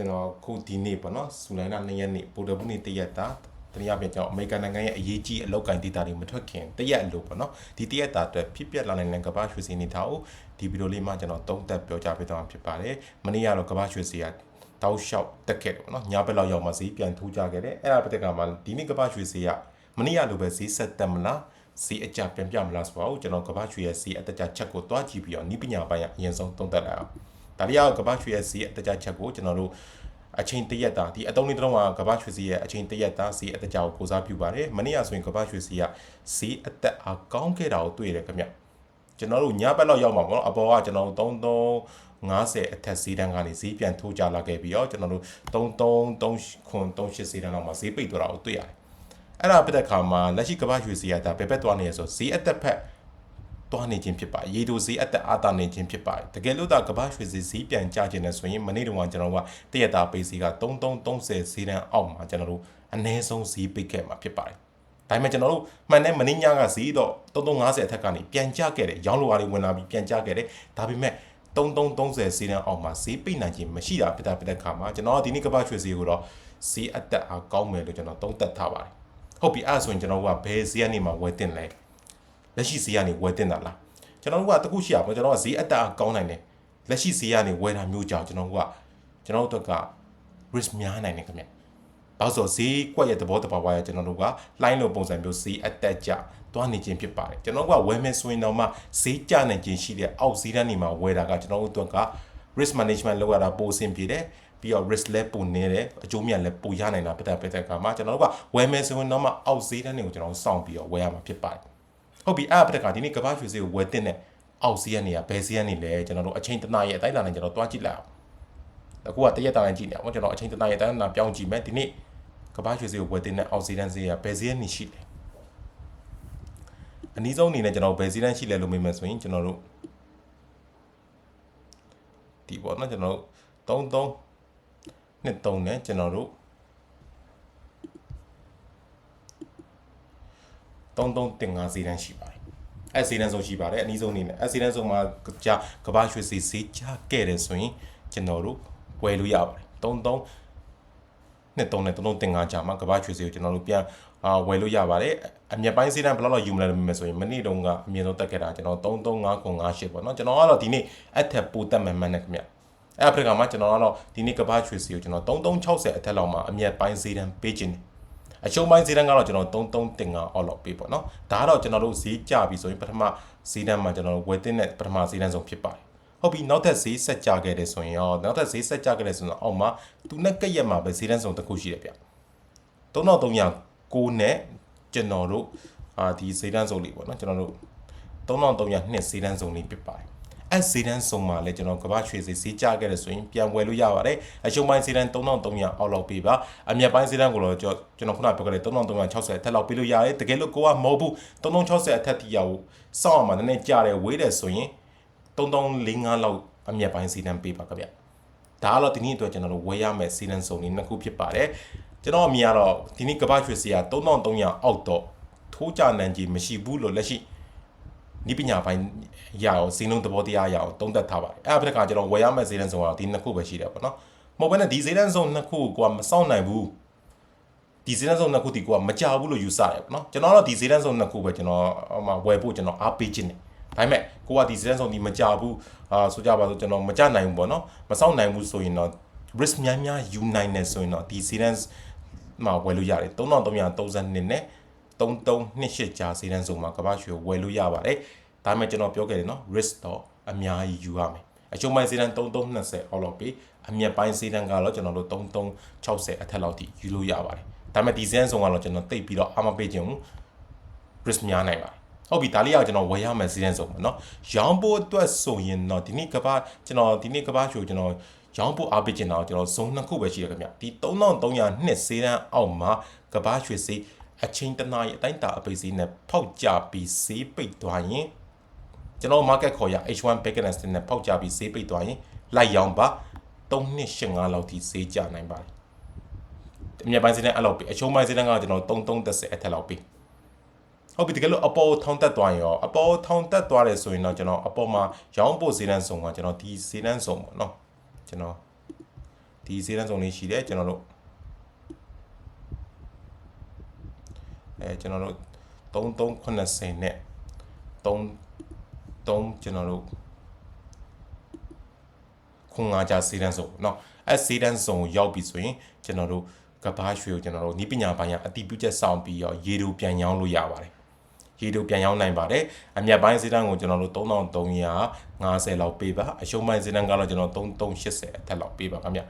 ကျွန်တော်ခုဒီနေ့ပေါ့နော်ဇူလိုင်လ2ရက်နေ့ပိုတပုနေ့တရက်တာတနည်းအားဖြင့်ကျွန်တော်အမေရိကန်နိုင်ငံရဲ့အရေးကြီးအလောက်ကိုင်းဒေတာတွေမထွက်ခင်တရက်အလို့ပေါ့နော်ဒီတရက်တာအတွက်ဖြစ်ပျက်လာနိုင်တဲ့ကမ္ဘာရွှေစင်းနေတာကိုဒီဗီဒီယိုလေးမှာကျွန်တော်သုံးသပ်ပြောကြားပေးသွားမှာဖြစ်ပါတယ်မနေ့ကတော့ကမ္ဘာရွှေစင်းကတောက်လျှောက်တက်ခဲ့တယ်ပေါ့နော်ညဘက်လောက်ရောက်မှဈေးပြန်ထိုးကြခဲ့တယ်အဲ့ဒါပတ်သက်ကမှဒီနေ့ကမ္ဘာရွှေစင်းကမနေ့ကလိုပဲဈေးဆက်တက်မလားစီအကြပြန်ပြမလားဆိုတော့ကျွန်တော်ကမ္ဘာရွှေရဲ့စီအတကြချက်ကိုတွားကြည့်ပြီးတော့ဤပညာပိုင်းကအရင်ဆုံးသုံးသပ်လိုက်အောင် ဒါလေးကကမ္ဘာရွှေရဲ့စီအတကြချက်ကိုကျွန်တော်တို့အချိန်တရက်တာဒီအတုံးလေးတစ်လုံးကကမ္ဘာရွှေစီရဲ့အချိန်တရက်တာစီအတကြကိုကိုစားပြုပါတယ်မနေ့ကဆိုရင်ကမ္ဘာရွှေစီကစီအသက်အားကောင်းခဲ့တာကိုတွေ့ရတယ်ခင်ဗျကျွန်တော်တို့ညဘက်လောက်ရောက်မှာပေါ့နော်အပေါ်ကကျွန်တော်တို့3350အထက်စီးတန်းကနေဈေးပြန်ထိုးကြလာခဲ့ပြီးတော့ကျွန်တော်တို့33 3ခွန်38စီးတန်းလောက်မှာဈေးပိတ်သွားတာကိုတွေ့ရတယ်အဲ့ဒါပြတဲ့ခါမှာလက်ရှိကမ္ဘာရွှေစီကဒါဘယ်ဘက်သွားနေရဆိုဈေးအသက်ဖက် သွားနေခြင်းဖြစ်ပါရေတိုဈေးအသက်အာတာနေခြင်းဖြစ်ပါတယ်တကယ်လို့ဒါကမ္ဘာရွှေဈေးဈေးပြန်ကျခြင်းနဲ့ဆိုရင်မနေ့တုန်းကကျွန်တော်တို့ကတရက်တာပေးစီက3330ဈေးတန်းအောက်မှာကျွန်တော်တို့အနည်းဆုံးဈေးပိတ်ခဲ့မှာဖြစ်ပါတယ်ဒါပေမဲ့ကျွန်တော်တို့မှန်တဲ့မင်းညကဈေးတော့3350အထက်ကနေပြန်ကျခဲ့တယ်ရောင်းလိုအားတွေဝင်လာပြီးပြန်ကျခဲ့တယ်ဒါပေမဲ့3330ဈေးတန်းအောက်မှာဈေးပိတ်နိုင်ခြင်းမရှိတာဖြစ်တာဖြစ်တဲ့ခါမှာကျွန်တော်ဒီနေ့ကမ္ဘာရွှေဈေးကိုတော့ဈေးအသက်အားကောင်းမယ်လို့ကျွန်တော်သုံးသပ်ထားပါတယ်ဟုတ်ပြီအဲ့ဒါဆိုရင်ကျွန်တော်တို့ကဘယ်ဈေးကနေမှဝယ်တင်လဲ လက်ရှိဈေးကနေဝယ်တင်တာလားကျွန်တော်တို့ကတခုရှိရပါကျွန်တော်ကဈေးအတက်အားကောင်းနိုင်တယ်လက်ရှိဈေးကနေဝယ်တာမျိုးကြောင့်ကျွန်တော်တို့ကကျွန်တော်တို့က risk များနိုင်တယ်ခင်ဗျဘာလို့ဆိုဈေးကွက်ရဲ့သဘောတဘာဝရကျွန်တော်တို့က line လိုပုံစံမျိုးဈေးအတက်ကြသွားနေခြင်းဖြစ်ပါတယ်ကျွန်တော်တို့ကဝယ်မယ်ဆိုရင်တော့မှဈေးကျနိုင်ခြင်းရှိတဲ့အောက်ဈေးတန်းနေမှာဝယ်တာကကျွန်တော်တို့က risk management လုပ်ရတာပိုအဆင်ပြေတယ်ပြီးတော့ risk လည်းပိုနေတယ်အကျိုးမြတ်လည်းပိုရနိုင်တာပြတ်ပြတ်ကမှာကျွန်တော်တို့ကဝယ်မယ်ဆိုရင်တော့မှအောက်ဈေးတန်းတွေကိုကျွန်တော်တို့စောင့်ပြီးတော့ဝယ်ရမှာဖြစ်ပါတယ် ဟုတ်ပြီအဲ့ဒါပြတ်ကဒီနေ့ကမ္ဘာရွှေဈေးကိုဝယ်တင်တဲ့အောက်ဈေးကနေကဘယ်ဈေးကနေလဲကျွန်တော်တို့အချိန်တနာရဲ့အတိုင်းတာနဲ့ကျွန်တော်တွားကြည့်လိုက်အောင်အခုကတရက်တာနဲ့ကြည့်နေအောင်ကျွန်တော်အချိန်တနာရဲ့အတိုင်းတာပြောင်းကြည့်မယ်ဒီနေ့ကမ္ဘာရွှေဈေးကိုဝယ်တင်တဲ့အောက်ဈေးတန်းဈေးကဘယ်ဈေးကနေရှိလဲအနည်းဆုံးအနေနဲ့ကျွန်တော်ဘယ်ဈေးတန်းရှိလဲလို့မေးမယ်ဆိုရင်ကျွန်တော်တို့ဒီပေါ့နော်ကျွန်တော်တို့33နှစ်3နဲ့ကျွန်တော်တို့ 33တင်5ဈေးတန်းရှိပါတယ်အဲဈေးတန်းဆုံးရှိပါတယ်အနည်းဆုံးအနေနဲ့အဲဈေးတန်းဆုံးမှာကြာကဘာရွှေဈေးဈေးချခဲ့တယ်ဆိုရင်ကျွန်တော်တို့ဝယ်လို့ရပါတယ်33နှစ်3နဲ့33တင်5ကြာမှာကဘာရွှေဈေးကိုကျွန်တော်တို့ပြန်အာဝယ်လို့ရပါတယ်အမြက်ပိုင်းဈေးတန်းဘယ်လောက်လောက်ယူမလဲလို့မြင်မယ်ဆိုရင်မနေ့တုန်းကအမြင့်ဆုံးတက်ခဲ့တာကျွန်တော်335958ပေါ့နော်ကျွန်တော်ကတော့ဒီနေ့အထက်ပိုတက်မှန်မှန်နဲ့ခင်ဗျအဲ့အဖရိကမှာကျွန်တော်ကတော့ဒီနေ့ကဘာရွှေစီကိုကျွန်တော်3360အထက်လောက်မှာအမြက်ပိုင်းဈေးတန်းပေးခြင်းတယ် အရှုံးပိုင်းဈေးတန်းကတော့ကျွန်တော်33တင်ကအောက်လောက်ပေးပေါ့နော်ဒါကတော့ကျွန်တော်တို့ဈေးကျပြီဆိုရင်ပထမဈေးတန်းမှာကျွန်တော်တို့ဝယ်တင်တဲ့ပထမဈေးတန်းဆုံးဖြစ်ပါတယ်ဟုတ်ပြီနောက်ထပ်ဈေးဆက်ကြခဲ့တယ်ဆိုရင်ရောနောက်ထပ်ဈေးဆက်ကြခဲ့တယ်ဆိုရင်အောက်မှာသူနဲ့ကက်ရက်မှာပဲဈေးတန်းဆုံးတစ်ခုရှိတယ်ဗျ3309နဲ့ကျွန်တော်တို့အာဒီဈေးတန်းဆုံးလေးပေါ့နော်ကျွန်တော်တို့3300နှစ်ဈေးတန်းဆုံးလေးဖြစ်ပါတယ် အဲ့ဈေးတန်းစုံမှာလည်းကျွန်တော်ကမ္ဘာရွှေဈေးဈေးကျခဲ့တယ်ဆိုရင်ပြန်ဝယ်လို့ရပါတယ်အရှုံးပိုင်းဈေးတန်း3300အောက်လောက်ပေးပါအမြတ်ပိုင်းဈေးတန်းကိုတော့ကျွန်တော်ခုနပြောခဲ့တဲ့3360အထက်လောက်ပေးလို့ရတယ်တကယ်လို့ကိုကမဟုတ်ဘူး3360အထက်တိရကိုစောင့်အောင်မှနည်းနည်းကြတယ်ဝေးတယ်ဆိုရင်3345လောက်အမြတ်ပိုင်းဈေးတန်းပေးပါခင်ဗျဒါကတော့ဒီနေ့အတွက်ကျွန်တော်တို့ဝယ်ရမယ်ဈေးတန်းစုံလေးနှစ်ခုဖြစ်ပါတယ်ကျွန်တော်အမြင်ကတော့ဒီနေ့ကမ္ဘာရွှေဈေးက3300အောက်တော့ထိုးကြနိုင်ကြီးမရှိဘူးလို့လက်ရှိ ဤပညာပိုင်းရအောင်စီလုံးသဘောတရားရအောင်တုံးသက်ထားပါတယ်အဲ့ဒါပြတဲ့ခါကျွန်တော်ဝယ်ရမယ့်ဈေးတန်းဆုံးကတော့ဒီနှစ်ခုပဲရှိတယ်ပေါ့နော်မဟုတ်ဘဲနဲ့ဒီဈေးတန်းဆုံးနှစ်ခုကိုကမစောင့်နိုင်ဘူးဒီဈေးတန်းဆုံးနှစ်ခုဒီကိုကမကြဘူးလို့ယူဆတယ်ပေါ့နော်ကျွန်တော်တော့ဒီဈေးတန်းဆုံးနှစ်ခုပဲကျွန်တော်ဟိုမှာဝယ်ဖို့ကျွန်တော်အားပေးခြင်းတယ်ဒါပေမဲ့ကိုကဒီဈေးတန်းဆုံးဒီမကြဘူးအာဆိုကြပါစို့ကျွန်တော်မကြနိုင်ဘူးပေါ့နော်မစောင့်နိုင်ဘူးဆိုရင်တော့ risk များများယူနိုင်နေဆိုရင်တော့ဒီဈေးတန်းမှာဝယ်လို့ရတယ်3332နဲ့ 3328ကြာဈေးတန်းဆုံးမှာကမ္ဘာရွှေဝယ်လို့ရပါတယ်ဒါမှကျွန်တော်ပြောခဲ့တယ်နော် risk တော့အများကြီးယူရမယ်အရှုံးပိုင်းဈေးတန်း3320အောက်လောက်ပြီးအမြတ်ပိုင်းဈေးတန်းကတော့ကျွန်တော်တို့3360အထက်လောက်ထိယူလို့ရပါတယ်ဒါပေမဲ့ဒီဈေးဆုံးကတော့ကျွန်တော်တိတ်ပြီးတော့အမပေးခြင်း risk များနိုင်ပါတယ်ဟုတ်ပြီဒါလေးကကျွန်တော်ဝယ်ရမယ်ဈေးတန်းဆုံးပေါ့နော်ရောင်းဖို့အတွက်ဆိုရင်တော့ဒီနေ့ကဘာကျွန်တော်ဒီနေ့ကဘာရှိုးကျွန်တော်ရောင်းဖို့အားပေးချင်တာကျွန်တော်ဇုံနှစ်ခုပဲရှိရခင်ဗျဒီ3300နှစ်ဈေးတန်းအောက်မှာကဘာရွှေဈေး အချင်းတနားရဲ့အတိုင်းတာအပိတ်ဈေးနဲ့ဖောက်ကြပြီးဈေးပိတ်သွားရင်ကျွန်တော် market ခေါ်ရ H1 Backness နဲ့ပေါက်ကြပြီးဈေးပိတ်သွားရင်လိုက်ရောင်းပါ3285လောက်ထိဈေးကျနိုင်ပါတယ်အမြဲပိုင်းဈေးနဲ့အဲ့လောက်ပြီအချုံးပိုင်းဈေးနဲ့ကကျွန်တော်3330အထက်လောက်ပြီဟုတ်ပြီတကယ်လို့အပေါ်ထောင်းတက်သွားရင်ရောအပေါ်ထောင်းတက်သွားတယ်ဆိုရင်တော့ကျွန်တော်အပေါ်မှာရောင်းဖို့ဈေးနှန်းဆုံးကကျွန်တော်ဒီဈေးနှန်းဆုံးပေါ့နော်ကျွန်တော်ဒီဈေးတန်းဆောင်လေးရှိတယ်ကျွန်တော်တို့ အဲကျွန်တော်တို့3380နဲ့3 3ကျွန်တော်တို့ခွန်ငါကြဈေးတန်းဆောင်เนาะအဲဈေးတန်းဆောင်ရောက်ပြီဆိုရင်ကျွန်တော်တို့ကဘာရွှေကိုကျွန်တော်တို့ဤပညာပိုင်းကအတိပြုချက်ဆောင်ပြီးတော့ရေတို့ပြန်ရောင်းလို့ရပါတယ်ရေတို့ပြန်ရောင်းနိုင်ပါတယ်အမြတ်ပိုင်းဈေးတန်းကိုကျွန်တော်တို့3350လောက်ပေးပါအရှုံးပိုင်းဈေးတန်းကတော့ကျွန်တော်3380အထက်လောက်ပေးပါခင်ဗျ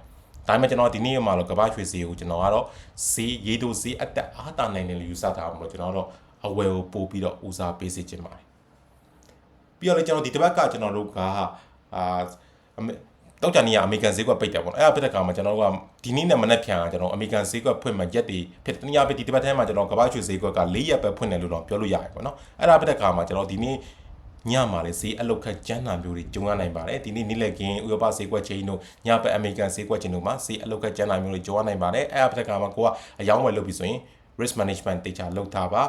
ဒါပေမဲ့ကျွန်တော်ဒီနေ့မှာတော့ကဘာရွှေဈေးကိုကျွန်တော်ကတော့ဈေးရေတို့ဈေးအတက်အားတာနိုင်တယ်လို့ယူဆထားအောင်လို့ကျွန်တော်တော့အဝယ်ကိုပို့ပြီးတော့ဦးစားပေးစေချင်ပါတယ်ပြီးတော့လေကျွန်တော်ဒီတစ်ပတ်ကကျွန်တော်တို့ကအာအမေတောက်ကြနေရအမေရိကန်ဈေးကွက်ပိတ်တယ်ပေါ့နော်အဲ့ဒါပိတ်တဲ့ခါမှာကျွန်တော်တို့ကဒီနေ့နဲ့မနေ့ဖြန်ကကျွန်တော်အမေရိကန်ဈေးကွက်ဖွင့်မှရက်တွေဖြစ်တနည်းအားဖြင့်ဒီတစ်ပတ်ထဲမှာကျွန်တော်ကမ္ဘာ့ရွှေဈေးကွက်က၄ရက်ပဲဖွင့်တယ်လို့တော့ပြောလို့ရတယ်ပေါ့နော်အဲ့ဒါပိတ်တဲ့ခါမှာကျွန်တော်ဒီနေ့ ညမှာလေဈေးအလုတ်ခတ်ကျန်းတာမျိုးတွေကြုံရနိုင်ပါတယ်ဒီနေ့နေ့လည်ကင်းဥရောပဈေးကွက်ချင်းတို့ညဘက်အမေရိကန်ဈေးကွက်ချင်းတို့မှာဈေးအလုတ်ခတ်ကျန်းတာမျိုးတွေကြုံရနိုင်ပါတယ်အဲ့ဒါပိတ်တဲ့ခါမှာကိုကအယောင်းဝယ်လုပ်ပြီးဆိုရင် risk management တေချာလုပ်ထားပါ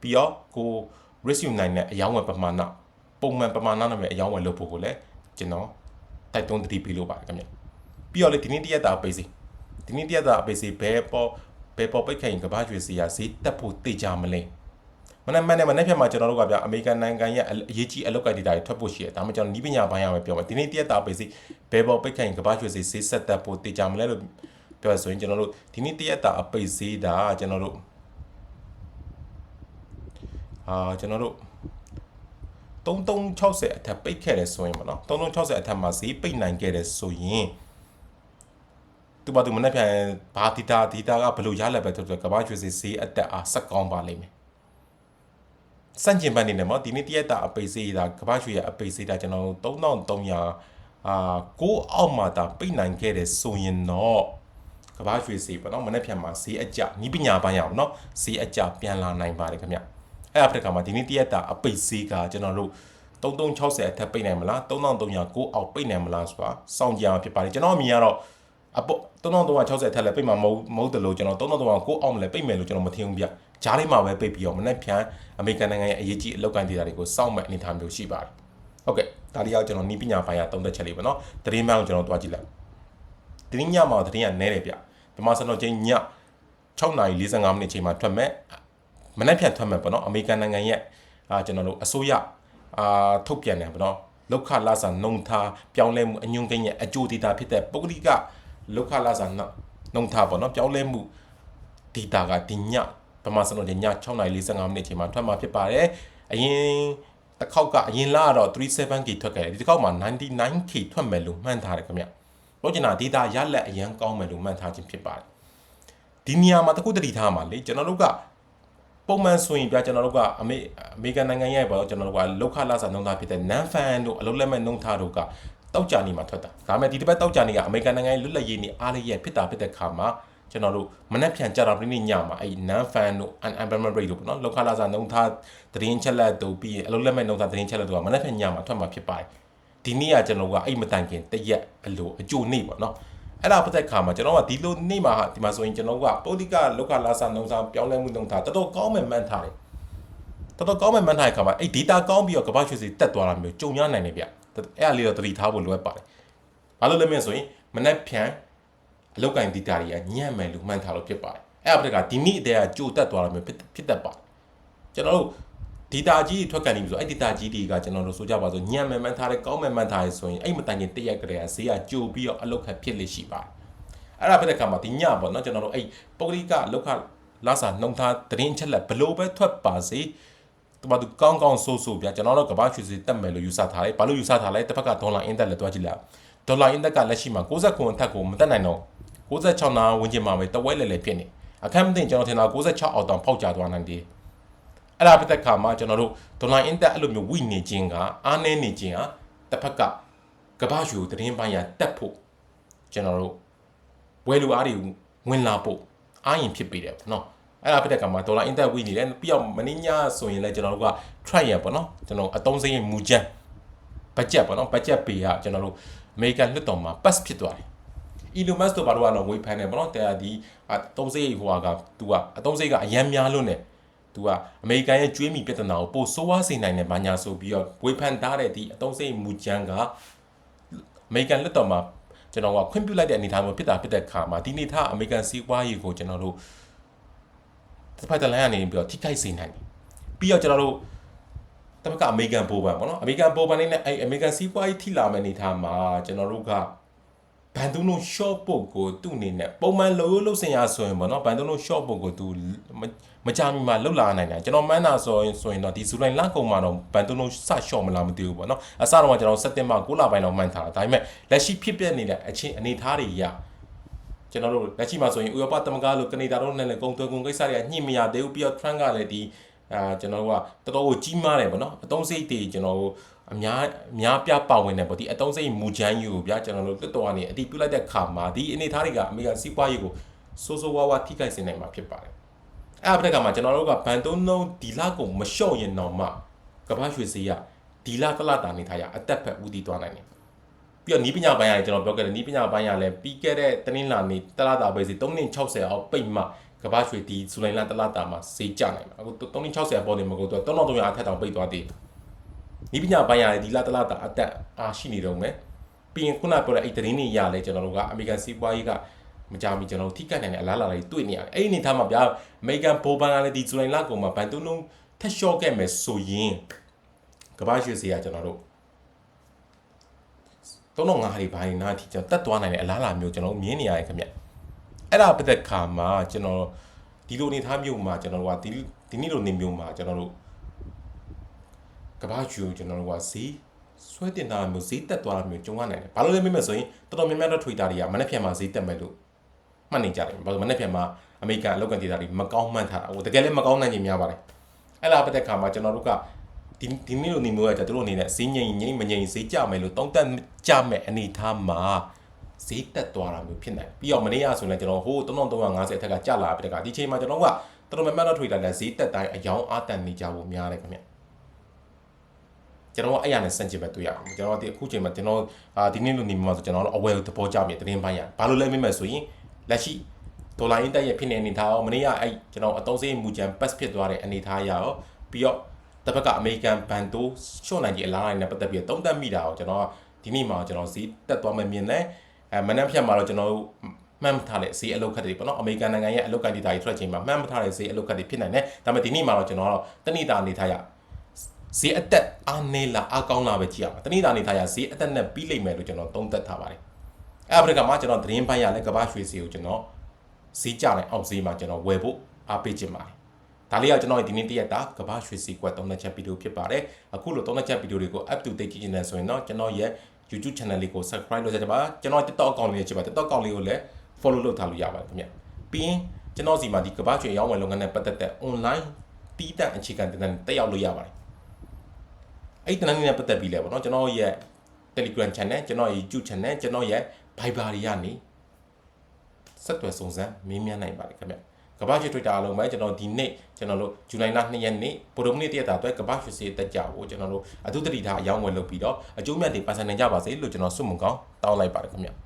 ပြီးတော့ကို risk ယူနိုင်တဲ့အယောင်းဝယ်ပမာဏပုံမှန်ပမာဏနဲ့ပဲအယောင်းဝယ်လုပ်ဖို့ကိုလည်းကျွန်တော်တိုက်တွန်းတတိပေးလို့ပါတယ်ခင်ဗျပြီးတော့လေဒီနေ့တရက်တာပိတ်စီဒီနေ့တရက်တာပိတ်စီဘယ်ပေါ်ဘယ်ပေါ်ပိတ်ခိုင်ကဘာကျွေစီရဈေးတက်ဖို့တေချာမလဲ မနေ့မနေ့မနေ့ဖြတ်မှာကျွန်တော်တို့ကဗျအမေရိကန်နိုင်ငံရဲ့အရေးကြီးအလုပ်ကိုင်ဒေတာတွေထွက်ဖို့ရှိတယ်ဒါမှကျွန်တော်နီးပညာပိုင်းရမယ်ပြောမယ်ဒီနေ့တရက်တာပိတ်စီဘယ်ပေါ်ပိတ်ခိုင်ကဘာကျွေစီဈေးဆက်တက်ဖို့တေချာမလဲလို့ပြောရဆိုရင်ကျွန်တော်တို့ဒီနေ့တရက်တာအပိတ်ဈေးဒါကျွန်တော်တို့အာကျွန်တော်တို့3360အထက်ပိတ်ခဲ့တယ်ဆိုရင်ပေါ့နော်3360အထက်မှာဈေးပိတ်နိုင်ခဲ့တယ်ဆိုရင်သူဘာသူမနေ့ပြန်ဘာဒီတာဒီတာကဘယ်လိုရလက်ပဲဆိုတော့ကဘာရွှေဈေးဈေးအတက်အားဆက်ကောင်းပါလိမ့်မယ် စန့်ကျင်ဘက်နေတယ်ပေါ့ဒီနေ့တရက်တာအပိတ်ဈေးတာကဘာရွှေရဲ့အပိတ်ဈေးတာကျွန်တော်3300အာကိုအောက်မှာတာပိတ်နိုင်ခဲ့တယ်ဆိုရင်တော့ကဘာရွှေဈေးပေါ့နော်မနေ့ပြန်မှာဈေးအကျနီးပညာပိုင်းရအောင်နော်ဈေးအကျပြန်လာနိုင်ပါတယ်ခင်ဗျအဲ့အဖရကမှာဒီနေ့တရက်တာအပိတ်ဈေးကကျွန်တော်တို့3360အထက်ပိတ်နိုင်မလား3300အောက်ပိတ်နိုင်မလားဆိုတာစောင့်ကြအောင်ဖြစ်ပါတယ်ကျွန်တော်အမြင်ကတော့အပေါ်3360အထက်လည်းပိတ်မှာမဟုတ်မဟုတ်တယ်လို့ကျွန်တော်3300အောက်မလဲပိတ်မယ်လို့ကျွန်တော်မထင်ဘူးဗျ ဂျားလေးမှာပဲပိတ်ပြီးတော့မနေ့ဖြန်အမေရိကန်နိုင်ငံရဲ့အရေးကြီးအလောက်ကန်ဒေတာတွေကိုစောင့်မဲ့အနေအထားမျိုးရှိပါတယ်ဟုတ်ကဲ့ဒါလေးရောက်ကျွန်တော်နီးပညာပိုင်းကသုံးသက်ချက်လေးပေါ့နော်သတင်းမှန်ကိုကျွန်တော်တွားကြည့်လိုက်သတင်းညမှာသတင်းကနဲတယ်ဗျဒီမှာစံတော်ချင်းည6:45မိနစ်ချိန်မှာထွက်မဲ့မနေ့ဖြန်ထွက်မဲ့ပေါ့နော်အမေရိကန်နိုင်ငံရဲ့အာကျွန်တော်တို့အစိုးရအာထုတ်ပြန်တယ်ပေါ့နော်လောက်ခလာစာနှုံထားပြောင်းလဲမှုအညွန့်ကိန်းရဲ့အကျိုးဒေတာဖြစ်တဲ့ပုဂ္ဂလိကလောက်ခလာစာနှုံထားပေါ့နော်ပြောင်းလဲမှုဒေတာကဒီည ပမာစံတော်ည6:45မိနစ်ချိန်မှာထွက်မှာဖြစ်ပါတယ်အရင်တစ်ခေါက်ကအရင်လာတော့ 37k ထွက်ခဲ့တယ်ဒီတစ်ခေါက်မှာ 99k ထွက်မယ်လို့မှန်းထားတယ်ခင်ဗျပြောချင်တာဒေတာရလက်အရန်ကောင်းမယ်လို့မှန်းထားခြင်းဖြစ်ပါတယ်ဒီနေရာမှာတခုတတိထားမှာလေကျွန်တော်တို့ကပုံမှန်ဆိုရင်ပြကျွန်တော်တို့ကအမေအမေရိကန်နိုင်ငံရဲ့ပေါ့ကျွန်တော်တို့ကလောက်ခလာစာနှုံသားဖြစ်တဲ့ non fan တို့အလုံးလက်မဲ့နှုံသားတို့ကတောက်ကြနေမှာထွက်တာဒါပေမဲ့ဒီတစ်ပတ်တောက်ကြနေကအမေရိကန်နိုင်ငံရဲ့လွတ်လပ်ရေးနေအားလေးရဲ့ဖြစ်တာဖြစ်တဲ့ခါမှာ ကျွန်တော်တို့မနှက်ဖြန်ကြတာပြိနေညမှာအဲ့ non fan တို့ unemployment rate တို့ပေါ့နော်လောက်ခလာစာနှုံသားသတင်းချက်လက်တို့ပြီးရင်အလုံးလက်မဲ့နှုံသားသတင်းချက်လက်တို့ကမနှက်ဖြန်ညမှာထွက်မှာဖြစ်ပါတယ်ဒီနေ့ကကျွန်တော်ကအဲ့မတိုင်ခင်တရက်အလိုအကျိုးနေ့ပေါ့နော်အဲ့ဒါပတ်သက်ခါမှာကျွန်တော်ကဒီလိုနေ့မှာဒီမှာဆိုရင်ကျွန်တော်ကပုဒိကလောကလာစာနှုံစာပြောင်းလဲမှုနှုံတာတော်တော်ကောင်းမှမှန်းထားတယ်တော်တော်ကောင်းမှမှန်းထားတဲ့ခါမှာအဲ့ data ကောင်းပြီးတော့ကမ္ဘာ့ရွှေစီတက်သွားတာမျိုးကြုံရနိုင်တယ်ဗျအဲ့အလေးတော့သတိထားဖို့လိုအပ်ပါတယ်ဘာလို့လဲမင်းဆိုရင်မနေ့ဖြန် အလောက်ကင် data တွေကညံ့မယ်လို့မှန်းထားလို့ဖြစ်ပါတယ်အဲ့အပတက်ကဒီနေ့အတည်းကကြိုတက်သွားတာမျိုးဖြစ်တတ်ပါတယ်ကျွန်တော်တို့ data ကြီးတွေထွက်ကန်နေပြီဆိုအဲ့ data ကြီးတွေကကျွန်တော်တို့ဆိုကြပါစို့ညံ့မယ်မှန်းထားတယ်ကောင်းမယ်မှန်းထားတယ်ဆိုရင်အဲ့မတိုင်ခင်တရက်ကလေးကဈေးကကြိုပြီးတော့အလောက်ခတ်ဖြစ်လိမ့်ရှိပါတယ်အဲ့ဒါဖြစ်တဲ့ခါမှာဒီညပေါ့နော်ကျွန်တော်တို့အဲ့ပုဂ္ဂလိကလောက်ခလာစာနှုံထားသတင်းချက်လက်ဘလို့ပဲထွက်ပါစေတမတူကောင်းကောင်းဆိုးဆိုးပြကျွန်တော်တို့ကဘာချွေစီတက်မယ်လို့ယူဆထားတယ်ဘာလို့ယူဆထားလဲတစ်ဖက်ကဒေါ်လာအင်တက်လက်တွားကြည့်လိုက်ဒေါ်လာအင်တက်ကလက်ရှိမှာ69အထက်ကိုမတက်နိုင်တော့ 66နာဝင်ကျင်မှာပဲတဝဲလဲလဲဖြစ်နေအခက်မသိကျွန်တော်ထင်တာ66အောက်တောင်ဖောက်ကြသွားနိုင်တယ်အဲ့ဒါဖြစ်တဲ့ခါမှာကျွန်တော်တို့ဒေါ်လာအင်တက်အဲ့လိုမျိုးဝိနေခြင်းကအားနည်းနေခြင်းဟာတစ်ဖက်ကကဘာယူသတင်းပိုင်းရတက်ဖို့ကျွန်တော်တို့ဝယ်လူအားတွေဝင်လာဖို့အားရင်ဖြစ်ပေးတယ်ပေါ့နော်အဲ့ဒါဖြစ်တဲ့ကမှာဒေါ်လာအင်တက်ဝီနေတယ်ပြီးတော့မင်းညဆိုရင်လည်းကျွန်တော်တို့က try ရပေါ့နော်ကျွန်တော်အသုံးစရိတ်မူကြမ်းဘတ်ဂျက်ပေါ့နော်ဘတ်ဂျက်ပေးရကျွန်တော်တို့အမေရိကန်လွှတ်တော်မှာ pass ဖြစ်သွားတယ် Elon Musk တို့ဘာလို့ကတော့ဝေဖန်တယ်ပေါ့နော်တရားဒီအသုံးစရိတ်ဟိုက तू ကအသုံးစရိတ်ကအရန်များလို့ ਨੇ तू ကအမေရိကန်ရဲ့ကျွေးမိပြဿနာကိုပိုဆိုးဝါးစေနိုင်တယ်ဘာညာဆိုပြီးတော့ဝေဖန်ထားတဲ့ဒီအသုံးစရိတ်မူကြမ်းကအမေရိကန်လွှတ်တော်မှာ ကျွန်တော်ကခွင့်ပြုလိုက်တဲ့အနေအထားမျိုးဖြစ်တာဖြစ်တဲ့ခါမှာဒီအနေအထားအမေရိကန်စီးပွားရေးကိုကျွန်တော်တို့တစ်ဖက်တစ်လမ်းကနေပြီးတော့ထိခိုက်စေနိုင်တယ်ပြီးတော့ကျွန်တော်တို့တမကအမေရိကန်ပိုးပန်ပေါ့နော်အမေရိကန်ပိုးပန်နေနဲ့အဲအမေရိကန်စီးပွားရေးထိလာမယ့်အနေအထားမှာကျွန်တော်တို့က ဘန်သူနို short ပုတ်ကိုသူ့အနေနဲ့ပုံမှန်လိုလို့စင်ရဆိုရင်ပေါ့နော်ဘန်သူနို short ပုတ်ကိုသူမကြမီမှာလှုပ်လာနိုင်တယ်ကျွန်တော်မှန်းတာဆိုရင်ဆိုရင်တော့ဒီဇူလိုင်လကုန်မှာတော့ဘန်သူနိုစ short မလားမသိဘူးပေါ့နော်အစတော့ကျွန်တော်စက်တင်ဘာ9လပိုင်းတော့မှန်းထားတာဒါပေမဲ့လက်ရှိဖြစ်ပျက်နေတဲ့အချင်းအနေအထားတွေရကျွန်တော်တို့လက်ရှိမှာဆိုရင်ဥရောပသမဂ္ဂလိုကနေဒါတို့နဲ့လည်းကုန်သွယ်ကုန်ကိစ္စတွေကညှိမရသေးဘူးပြီးတော့ Trump ကလည်းဒီ အာကျွန်တော်တို့ကတော်တော်ကိုကြီးမားတယ်ပေါ့နော်အတုံးစိတ်တွေကျွန်တော်တို့အများအများပြပါဝင်တယ်ပေါ့ဒီအတုံးစိတ်မူချမ်းယူကိုဗျာကျွန်တော်တို့တွတ်တော်ကနေအတိပြုလိုက်တဲ့ခါမှာဒီအနေအထားတွေကအမေရိကန်စီးပွားရေးကိုစိုးစိုးဝါးဝါထိခိုက်စေနိုင်မှာဖြစ်ပါတယ်အဲ့အပဒက်ကမှာကျွန်တော်တို့ကဘန်တုံးနှုံးဒီလာကိုမလျှော့ရင်တော့မှကမ္ဘာရွှေစည်းရဒီလာတလတာနေထားရအသက်ဖက်ဦးတည်သွားနိုင်တယ်ပြီးတော့နီးပညာပိုင်းရတယ်ကျွန်တော်ပြောခဲ့တယ်နီးပညာပိုင်းရလဲပြီးခဲ့တဲ့တနင်္လာနေ့တလတာပဲစီ360အောက်ပိတ်မှ ကဘာရွှေဒီဇူလိုင်လတလတာမှာစေးကြနိုင်မှာအခု360ပေါ်နေမှာကိုတော့3300အထက်တောင်ပိတ်သွားသေးတယ်နီးပညာပိုင်းရတယ်ဒီလတလတာအသက်အားရှိနေတော့မယ်ပြီးရင်ခုနပြောတဲ့အဲ့သတင်းတွေရလဲကျွန်တော်တို့ကအမေရိကန်စီးပွားရေးကမကြမီကျွန်တော်တို့ထိကတ်နိုင်တဲ့အလားအလာတွေတွေ့နေရတယ်အဲ့ဒီအနေထားမှာဗျာအမေရိကန်ဘိုးဘန်ကလည်းဒီဇူလိုင်လကုန်မှာဘန်တုံးလုံးထက်လျှော့ခဲ့မယ်ဆိုရင်ကဘာရွှေစီကကျွန်တော်တို့တော့တော့ငါးတွေဘာတွေနားထိကျွန်တော်တက်သွားနိုင်တဲ့အလားအလာမျိုးကျွန်တော်မြင်နေရတယ်ခင်ဗျ အဲ့ဒါပတ်သက်ခါမှာကျွန်တော်ဒီလိုနေသားမျိုးမှာကျွန်တော်တို့ကဒီဒီနေ့လိုနေမျိုးမှာကျွန်တော်တို့ကဘာချူကျွန်တော်တို့ကဈေးဆွဲတင်တာမျိုးဈေးတက်သွားတာမျိုးကြုံရနိုင်တယ်ဘာလို့လဲမေးမယ်ဆိုရင်တော်တော်များများတော့ Twitter တွေကမနေ့ဖြန်မှာဈေးတက်မယ်လို့မှတ်နေကြတယ်ဘာလို့မနေ့ဖြန်မှာအမေရိကန်အလုပ်ကန်ဒေတာတွေမကောင်းမှန်းထားတာဟိုတကယ်လည်းမကောင်းနိုင်ခြင်းများပါတယ်အဲ့လားပတ်သက်ခါမှာကျွန်တော်တို့ကဒီဒီနေ့လိုနေမျိုးကကျွန်တော်တို့အနေနဲ့ဈေးငိမ့်ငိမ့်မငိမ့်ဈေးကြမယ်လို့တောင်းတက်ကြမယ်အနေထားမှာ ဈေးတက်သွားတာမျိုးဖြစ်နိုင်ပြီးတော့မနေ့ကဆိုရင်ကျွန်တော်ဟို3350အထက်ကကျလာပြီတကဒီချိန်မှာကျွန်တော်ကတော်တော်များများတော့ Twitter နဲ့ဈေးတက်တိုင်းအယောင်အားတန်နေကြဖို့များတယ်ခင်ဗျကျွန်တော်အဲ့ရနဲ့စန့်ကျင်ပဲတွေ့ရအောင်ကျွန်တော်ဒီအခုချိန်မှာကျွန်တော်အာဒီနေ့လိုနေမှာဆိုကျွန်တော်တို့အဝယ်သဘောကျပြီတင်းပိုင်းရဘာလို့လဲမေးမယ်ဆိုရင်လက်ရှိဒေါ်လာအင်းတက်ရဲ့ဖြစ်နေအနေထားရောမနေ့ကအဲ့ကျွန်တော်အသုံးစရိတ်မူကြံ pass ဖြစ်သွားတဲ့အနေထားရရောပြီးတော့တစ်ဖက်ကအမေရိကန်ဘန်တိုးရှော့နိုင်ကြီးအလားအလာနဲ့ပတ်သက်ပြီးတုံးတက်မိတာကိုကျွန်တော်ဒီနေ့မှာကျွန်တော်ဈေးတက်သွားမယ်မြင်တယ် အဲမနက်ဖြန်မှာတော့ကျွန်တော်တို့မှတ်မထားတဲ့ဈေးအလုတ်ခတ်တွေပေါ့နော်အမေရိကန်နိုင်ငံရဲ့အလုတ်ကဒေတာကြီးထွက်ချိန်မှာမှတ်မထားတဲ့ဈေးအလုတ်ခတ်တွေဖြစ်နိုင်တယ်ဒါပေမဲ့ဒီနေ့မှာတော့ကျွန်တော်တို့တဏိတာအနေထားရဈေးအသက်အားနေလာအားကောင်းလာပဲကြည့်ရအောင်တဏိတာအနေထားရဈေးအသက်နဲ့ပြီးလိမ့်မယ်လို့ကျွန်တော်သုံးသပ်ထားပါတယ်အဲ့အပရိကမှာကျွန်တော်သတင်းပိုင်းရလဲကမ္ဘာရွှေစီကိုကျွန်တော်ဈေးကြတဲ့အောက်ဈေးမှာကျွန်တော်ဝယ်ဖို့အားပေးခြင်းပါတယ်ဒါလေးကကျွန်တော်ဒီနေ့တရက်တာကဘာရွှေစီကွက်သုံးသက်ချက်ဗီဒီယိုဖြစ်ပါတယ်အခုလိုသုံးသက်ချက်ဗီဒီယိုတွေကို up to date ကြည့်နေဆိုရင်တော့ကျွန်တော်ရဲ့ YouTube channel လေးကို subscribe လုပ်ကြပါကျွန်တော် TikTok account လေးရှိပါ TikTok account လေးကိုလည်း follow လုပ်ထားလို့ရပါတယ်ခင်ဗျပြီးရင်ကျွန်တော်စီမှာဒီကဘာရွှေရောင်းဝယ်လုပ်ငန်းနဲ့ပတ်သက်တဲ့ online တီးတန့်အခြေခံတင်တဲ့တက်ရောက်လို့ရပါတယ်အဲ့ဒီတန်းလေးနဲ့ပတ်သက်ပြီးလဲပေါ့နော်ကျွန်တော်ရဲ့ Telegram channel ကျွန်တော်ရဲ့ YouTube channel ကျွန်တော်ရဲ့ Viber တွေကနေဆက်သွယ်စုံစမ်းမေးမြန်းနိုင်ပါတယ်ခင်ဗျ ကဘာရွှေ Twitter အလုံးပဲကျွန်တော်ဒီနေ့ကျွန်တော်တို့ဇူလိုင်လ2ရက်နေ့ဗုဒ္ဓမနေ့တရက်တာအတွက်ကဘာရွှေစေတက်ကြဖို့ကျွန်တော်တို့အထူးတတိထားအယောင်းဝယ်လုပ်ပြီးတော့အကျိုးမြတ်တွေပါဆန်နိုင်ကြပါစေလို့ကျွန်တော်ဆုမွန်ကောင်းတောင်းလိုက်ပါတယ်ခင်ဗျ